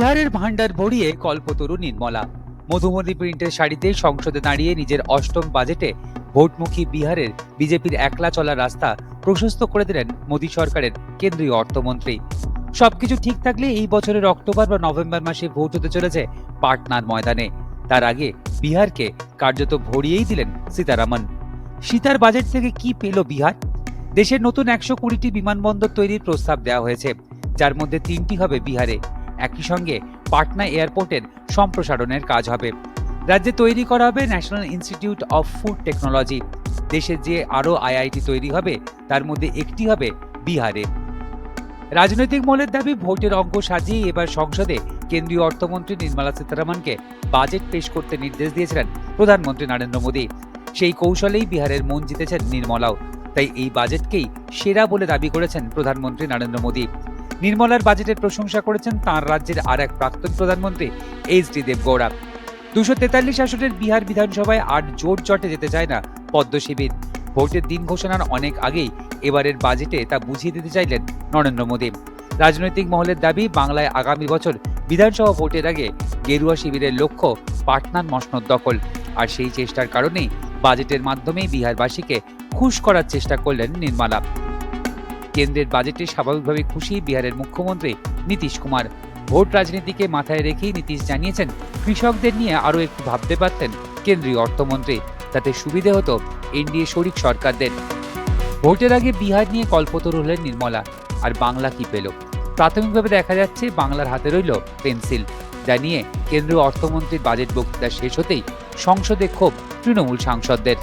বিহারের ভান্ডার ভরিয়ে কল্পতরু নির্মলা। মধুমতি প্রিন্টের শাড়িতে সংসদে দাঁড়িয়ে নিজের অষ্টম বাজেটে ভোটমুখী বিহারের বিজেপির একলা চলা রাস্তা প্রশস্ত করে দিলেন মোদী সরকারের কেন্দ্রীয় অর্থমন্ত্রী। সবকিছু ঠিক থাকলে এই বছরের অক্টোবর বা নভেম্বর মাসে ভোট হতে চলেছে পাটনার ময়দানে। তার আগে বিহারকে কার্যত ভরিয়েই দিলেন সীতারামন। সীতার বাজেট থেকে কি পেল বিহার? দেশের নতুন একশো কুড়িটি বিমানবন্দর তৈরির প্রস্তাব দেওয়া হয়েছে। যার মধ্যে তিনটি হবে বিহারে। একই সঙ্গে পাটনা এয়ারপোর্টের সম্প্রসারণের কাজ হবে। রাজ্যে তৈরি করা হবে national institute of food technology. দেশে যে আরও আইআইটি তৈরি হবে, তার মধ্যে একটি হবে বিহারে। রাজনৈতিক মহলের দাবি, ভোটের অঙ্ক সাজিয়ে এবার সংসদে কেন্দ্রীয় অর্থমন্ত্রী নির্মলা সীতারামনকে বাজেট পেশ করতে নির্দেশ দিয়েছিলেন প্রধানমন্ত্রী নরেন্দ্র মোদী। সেই কৌশলেই বিহারের মন জিতেছেন নির্মলাও। তাই এই বাজেটকেই সেরা বলে দাবি করেছেন প্রধানমন্ত্রী নরেন্দ্র মোদী। নির্মলার বাজেটের প্রশংসা করেছেন তাঁর রাজ্যের আর এক প্রাক্তন প্রধানমন্ত্রী, এইচ ডি দেবগৌড়া। দুশো তেতাল্লিশ আসনের বিহার বিধানসভায় আর জোর চটে যেতে চায় না পদ্ম শিবির। ভোটের দিন ঘোষণার অনেক আগেই এবারের বাজেটে তা বুঝিয়ে দিতে চাইলেন নরেন্দ্র মোদী। রাজনৈতিক মহলের দাবি, বাংলায় আগামী বছর বিধানসভা ভোটের আগে গেরুয়া শিবিরের লক্ষ্য পাটনার মসনদ দখল। আর সেই চেষ্টার কারণেই বাজেটের মাধ্যমেই বিহারবাসীকে খুশ করার চেষ্টা করলেন নির্মলা। কেন্দ্রের বাজেটে স্বাভাবিকভাবে খুশি বিহারের মুখ্যমন্ত্রী নীতিশ কুমার। ভোট রাজনীতিকে মাথায় রেখেই নীতিশ জানিয়েছেন, কৃষকদের নিয়ে আরও একটু ভাবতে পারতেন কেন্দ্রীয় অর্থমন্ত্রী। তাতে সুবিধে হতো এনডিএ শরিক সরকারদের। ভোটের আগে বিহার নিয়ে কল্পতরু হলেন নির্মলা, আর বাংলা কি পেল? প্রাথমিকভাবে দেখা যাচ্ছে বাংলার হাতে রইল পেন্সিল। যা নিয়ে কেন্দ্রীয় অর্থমন্ত্রীর বাজেট বক্তৃতা শেষ হতেই সংসদে ক্ষোভ তৃণমূল সাংসদদের।